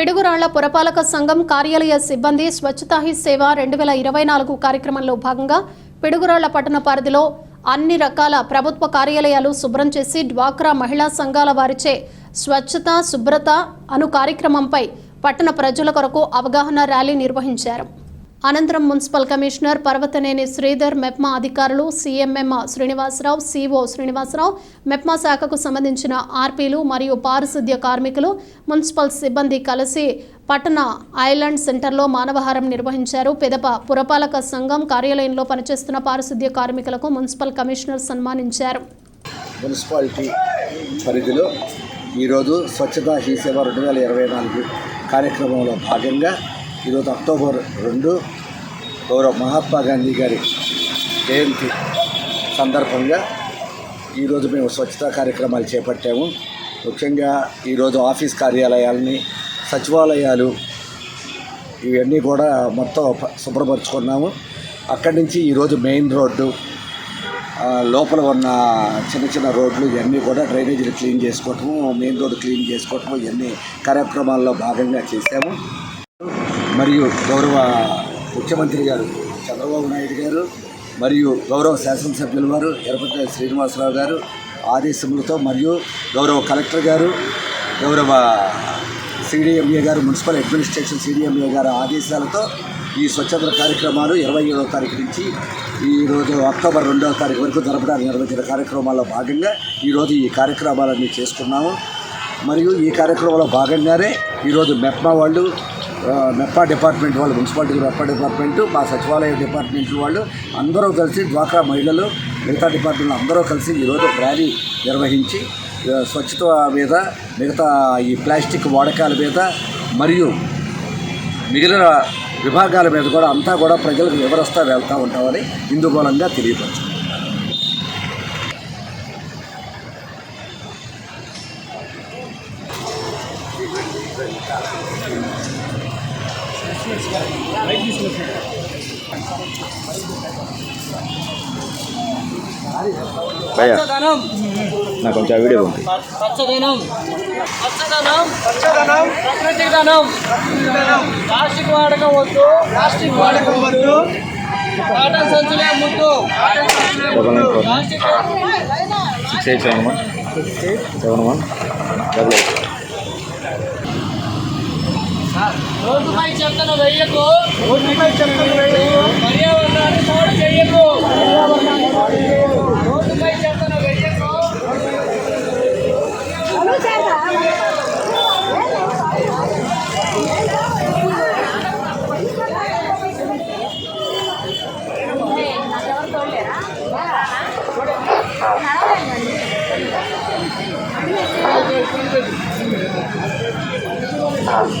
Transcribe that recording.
పిడుగురాళ్ళ పురపాలక సంఘం కార్యాలయ సిబ్బంది స్వచ్ఛతా హీ సేవ రెండు వేల ఇరవై నాలుగు కార్యక్రమంలో భాగంగా పిడుగురాళ్ళ పట్టణ పరిధిలో అన్ని రకాల ప్రభుత్వ కార్యాలయాలు శుభ్రం చేసి డ్వాక్రా మహిళా సంఘాల వారిచే స్వచ్ఛత శుభ్రత అను కార్యక్రమంపై పట్టణ ప్రజల కొరకు అవగాహన ర్యాలీ నిర్వహించారు. అనంతరం మున్సిపల్ కమిషనర్ పర్వతనేని శ్రీధర్ మెప్మా అధికారులు సీఎంఎం శ్రీనివాసరావు సిఓ శ్రీనివాసరావు మెప్మా శాఖకు సంబంధించిన ఆర్పీలు మరియు పారిశుద్ధ్య కార్మికులు మున్సిపల్ సిబ్బంది కలిసి పట్టణ ఐలాండ్ సెంటర్లో మానవహారం నిర్వహించారు. పెదప పురపాలక సంఘం కార్యాలయంలో పనిచేస్తున్న పారిశుద్ధ్య కార్మికులకు మున్సిపల్ కమిషనర్ సన్మానించారు. మున్సిపాలిటీ పరిధిలో ఈరోజు స్వచ్ఛతా హీ సేవ రెండు వేల ఇరవై నాలుగు కార్యక్రమంలో భాగంగా ఈరోజు అక్టోబర్ రెండు గౌరవ మహాత్మా గాంధీ గారి జయంతి సందర్భంగా ఈరోజు మేము స్వచ్ఛతా కార్యక్రమాలు చేపట్టాము. ముఖ్యంగా ఈరోజు ఆఫీస్ కార్యాలయాలని సచివాలయాలు ఇవన్నీ కూడా మొత్తం శుభ్రపరుచుకున్నాము. అక్కడి నుంచి ఈరోజు మెయిన్ రోడ్డు లోపల ఉన్న చిన్న చిన్న రోడ్లు ఇవన్నీ కూడా డ్రైనేజీలు క్లీన్ చేసుకోవటము మెయిన్ రోడ్డు క్లీన్ చేసుకోవటము ఇవన్నీ కార్యక్రమాల్లో భాగంగా చేశాము. మరియు గౌరవ ముఖ్యమంత్రి గారు చంద్రబాబు నాయుడు గారు మరియు గౌరవ శాసనసభ్యుల వారు ఎరపతి శ్రీనివాసరావు గారు ఆదేశములతో మరియు గౌరవ కలెక్టర్ గారు గౌరవ సిడిఎంఏ గారు మున్సిపల్ అడ్మినిస్ట్రేషన్ సిడిఎంఏ గారి ఆదేశాలతో ఈ స్వచ్ఛంద కార్యక్రమాలు ఇరవై ఏడవ తారీఖు నుంచి ఈరోజు అక్టోబర్ రెండవ తారీఖు వరకు జరపడానికి నిర్వహించిన కార్యక్రమాల్లో భాగంగా ఈరోజు ఈ కార్యక్రమాలన్నీ చేసుకున్నాము. మరియు ఈ కార్యక్రమంలో భాగంగానే ఈరోజు మెప్మా వాళ్ళు మెప్పా డిపార్ట్మెంట్ వాళ్ళు మున్సిపాలిటీ మెప్పా డిపార్ట్మెంటు మా సచివాలయ డిపార్ట్మెంట్ వాళ్ళు అందరూ కలిసి డ్వాక్రా మహిళలు మిగతా డిపార్ట్మెంట్లు అందరూ కలిసి ఈరోజు ర్యాలీ నిర్వహించి స్వచ్ఛత మీద మిగతా ఈ ప్లాస్టిక్ వాడకాల మీద మరియు మిగిలిన విభాగాల మీద కూడా అంతా కూడా ప్రజలకు వివరిస్తూ వెళ్తూ ఉంటామని ఇందు తెలియపరచు Thank నాకు కొంచెం వీడియో పంపి. పచ్చదనం. పచ్చదనం. పచ్చదనం. ప్రకృతి ధనం ప్లాస్టిక్ వాడకం వద్దు. ప్లాస్టిక్ వాడకం వద్దు. కాటన్ సంచులే ముద్దు six eight seven one seven one double eight రోడ్డుపై చెత్తను వెయ్యకు రోడ్డుపై చెత్తను వెయ్యకు పర్యావరణాన్ని పాడు చెయ్యకు